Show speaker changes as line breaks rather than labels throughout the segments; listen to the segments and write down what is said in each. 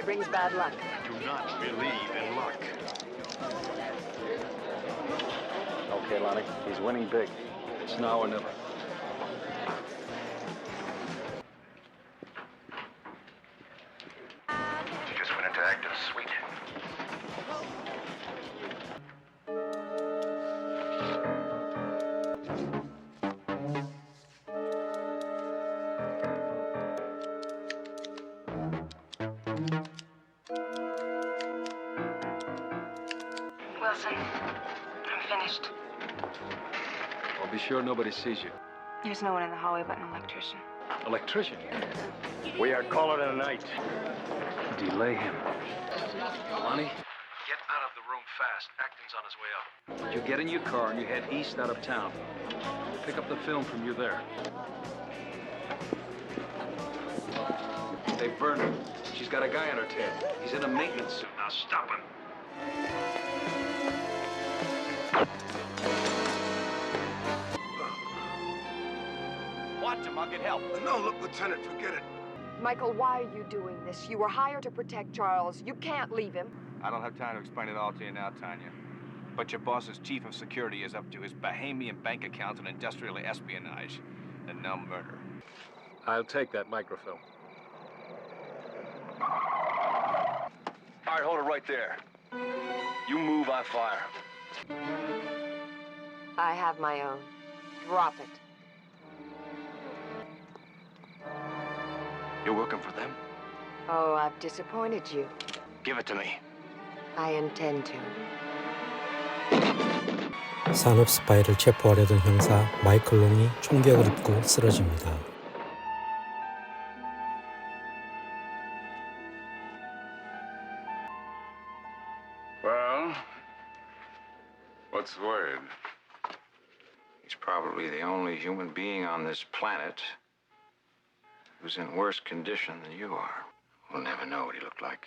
Don't say that. It brings bad luck.
Do not believe in luck.
Okay, Lonnie. He's winning big. It's now or never.
Wilson, I'm finished.
Well, be sure nobody sees you.
There's no one in the hallway but an electrician.
Electrician.
We are calling it a night.
Delay him. Lonnie? Get out of the room fast. Acton's on his way out. You get in your car and you head east out of town. Pick up the film from you there. Hey, her. She's got a guy on her tail. He's in a maintenance suit. Now stop him.
Watch him, I'll get help.
No, look, Lieutenant, forget it.
Michael, why are you doing this? You were hired to protect Charles. You can't leave him.
I don't have time to explain it all to you now, Tanya. But your boss's chief of security is up to his Bahamian bank accounts and industrial espionage, and now murder.
I'll take that microfilm.
All right, hold it right there. You move, I fire.
I have my own. Drop it.
You're working for them?
Oh, I've disappointed you.
Give it to me.
I intend to.
산업 스파이를 체포하려던 형사 마이클 롱이 총격을 입고 쓰러집니다.
Well, what's the word?
He's probably the only human being on this planet who's in worse condition than you are. We'll never know what he looked like.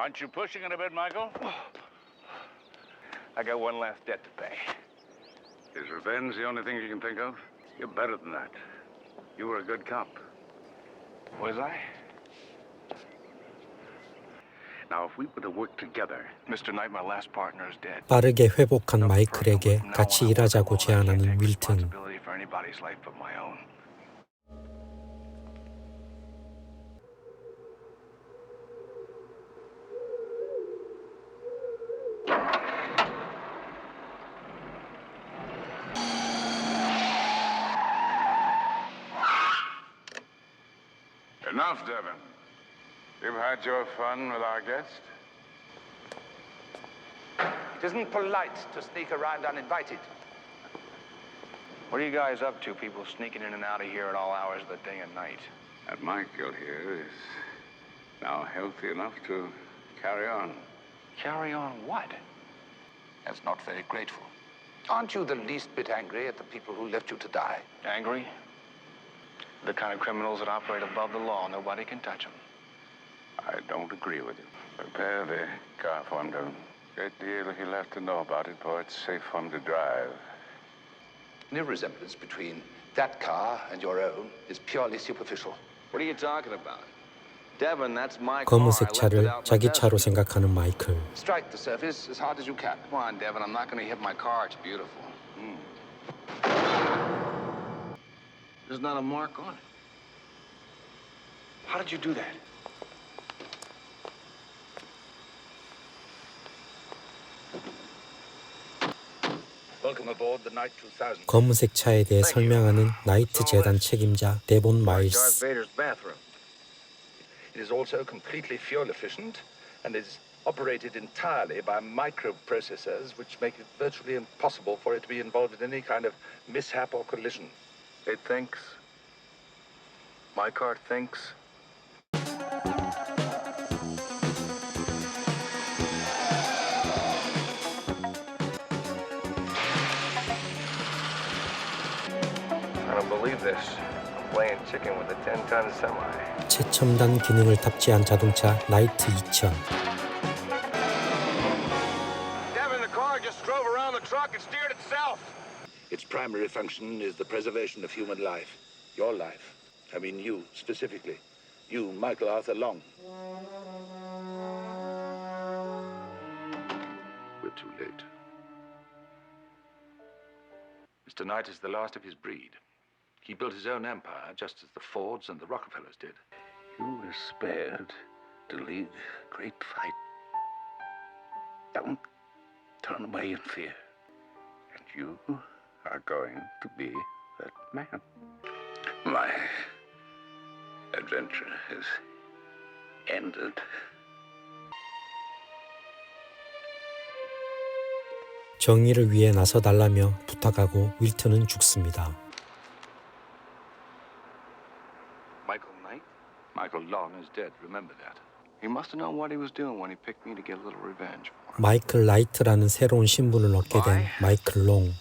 Aren't you pushing it a bit, Michael?
I got one last debt to pay.
Is revenge the only thing you can think of? You're better than that. You were a good cop.
Was I?
Now, if we were to work together,
Mr. Knight, my last partner is dead.
빠르게 회복한 마이클에게 같이 일하자고 제안하는 윌튼.
Enough, Devin. You've had your fun with our guest.
It isn't polite to sneak around uninvited. What are you guys up to, people sneaking in and out of here at all hours of the day and night?
And Michael here is now healthy enough to carry on.
Carry on what?
That's not very grateful.
Aren't you the least bit angry at the people who left you to die? Angry? The kind of criminals that operate above the law, nobody can touch them.
I don't agree with you. Prepare the car for him, Devin. Great deal he left to know about it, boy. It's safe for him to drive.
No resemblance between that car and your own is purely superficial.
What are you talking about? Devin, that's my
검은색
car. I left it
차를
out in
자기
the
차로
desert.
생각하는 마이클.
Strike the surface as hard as you can.
Come on, Devin. I'm not going to hit my car. It's beautiful. Hmm. There's not a mark on it. How did you do that?
Welcome aboard the Night 2000.
검은색 차에 대해 설명하는 나이트 재단 책임자 데본 마일스.
Vader's bathroom. It is also completely fuel efficient and is operated entirely by microprocessors which make it virtually impossible for it to be involved in any kind of mishap or collision.
It thinks. My car thinks. I don't believe this. I'm playing chicken with a 10-ton semi.
최첨단 기능을 탑재한 자동차 나이트 2000.
Primary function is the preservation of human life. Your life. I mean you, specifically. You, Michael Arthur Long.
We're too late. Mr. Knight is the last of his breed. He built his own empire just as the Fords and the Rockefellers did.
You were spared to lead a great fight. Don't turn away in fear.
And you are going to be that man. My adventure has ended.
정의를 위해 나서달라며 부탁하고 윌턴은 죽습니다.
Michael Knight?
Michael Long is dead, remember that.
He must have known what he was doing when he picked me to get a little revenge for him.
마이클 라이트라는 새로운 신분을 얻게 된 마이클 롱.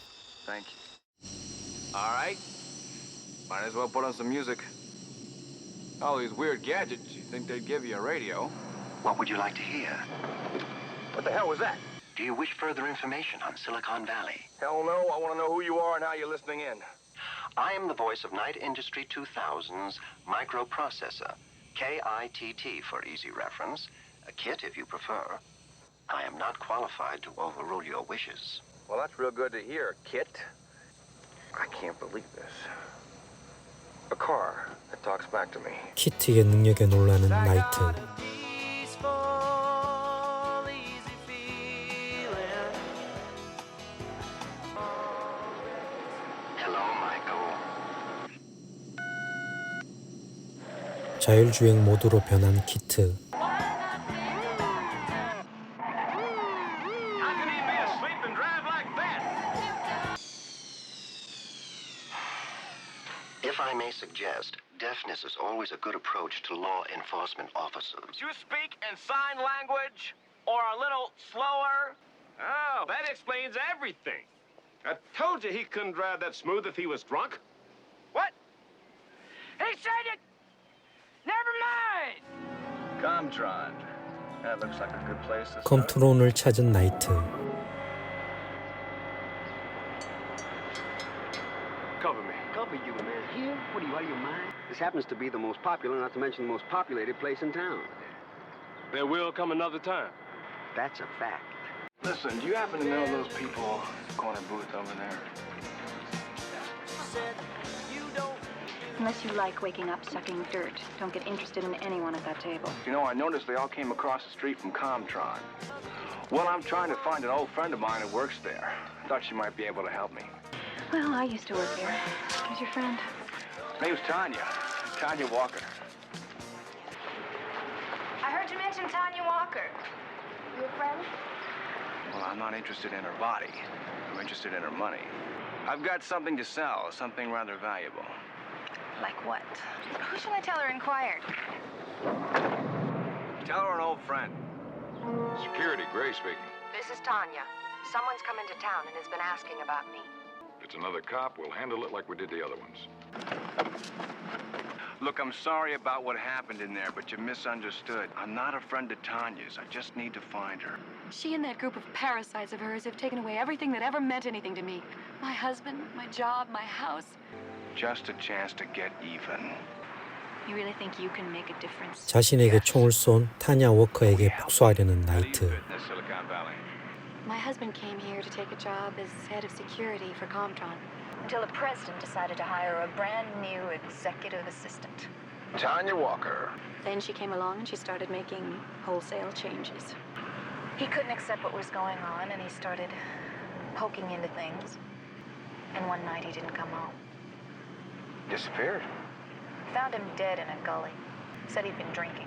Thank you. All right. Might as well put on some music. All these weird gadgets, you think they'd give you a radio.
What would you like to hear?
What the hell was that?
Do you wish further information on Silicon Valley?
Hell no, I want to know who you are and how you're listening in.
I am the voice of Night Industry 2000's microprocessor, KITT for easy reference, a kit if you prefer. I am not qualified to overrule your wishes.
Well, that's real good to hear, Kit. I can't believe this. A car that talks back to me.
키트의 능력에 놀라는 나이트.
Hello, Michael.
자율주행 모드로 변한 키트.
If I may suggest, deafness is always a good approach to law enforcement officers.
Do you speak in sign language? Or a little slower? Oh, that explains everything. I told you he couldn't drive that smooth if he was drunk. What? He said it! Never mind!
Comtron. That looks like a good place to start.
컨트롤을 찾은 나이트.
Cover me.
Cover you, man. Here? What are you out of your mind? This happens to be the most popular, not to mention the most populated place in town.
There will come another time.
That's a fact.
Listen, do you happen to know those people at the corner booth over there?
Unless you like waking up sucking dirt, don't get interested in anyone at that table.
You know, I noticed they all came across the street from Comtron. Well, I'm trying to find an old friend of mine who works there. I thought she might be able to help me.
Well, I used to work here. Who's your friend?
Her name's Tanya. Tanya Walker.
I heard you mention Tanya Walker. You a friend?
Well, I'm not interested in her body. I'm interested in her money. I've got something to sell, something rather valuable.
Like what? Who shall I tell her inquired?
Tell her an old friend.
Security, Gray speaking.
This is Tanya. Someone's come into town and has been asking about me
If it's another cop, we'll handle it like we did the other ones.
Look, I'm sorry about what happened in there, but you misunderstood. I'm not a friend of Tanya's. I just need to find her.
She and that group of parasites of hers have taken away everything that ever meant anything to me. My husband, my job, my house.
Just a chance to get even.
You really think you can make a difference?
자신에게 총을 쏜 타냐 워커에게 복수하려는 나이트.
This Silicon Valley.
My husband came here to take a job as head of security for Comtron.
Until the president decided to hire a brand new executive assistant.
Tanya Walker.
Then she came along and she started making wholesale changes.
He couldn't accept what was going on and he started
poking into things. And one night he didn't come home.
Disappeared.
Found him dead in a gully. Said he'd been drinking.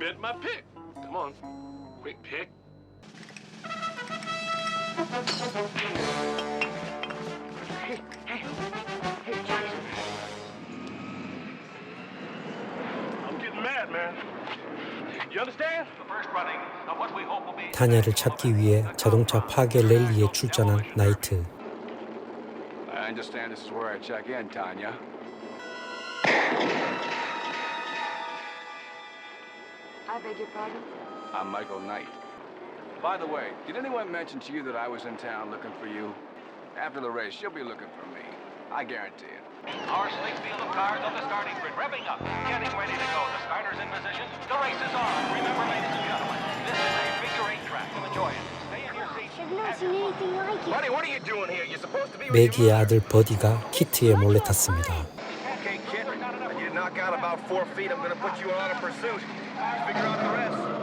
It bent my pick. Come on. Quick pick. I'm getting mad, man. You understand?
The first running of what we hope will be
타냐를 찾기 위해 자동차 파괴 랠리에 출전한 나이트.
I understand this is where I check in, Tanya.
I beg your pardon?
I'm Michael Knight. By the way, did anyone mention to you that I was in town looking for you? After the race, you'll be looking for me. I guarantee it.
Our sleek field of cars on the starting grid, revving up, getting ready to go. The starters in position. The race is on. Remember, ladies and gentlemen, this is a figure eight track. Enjoy it. Stay in your seats.
I've never seen anything like it.
Buddy, what are you doing here? You're supposed to be with
맥이의 아들 버디가 키트에 몰래 탔습니다.
Okay, kid. When you knock out about four feet, I'm gonna put you on a pursuit. Figure out the rest.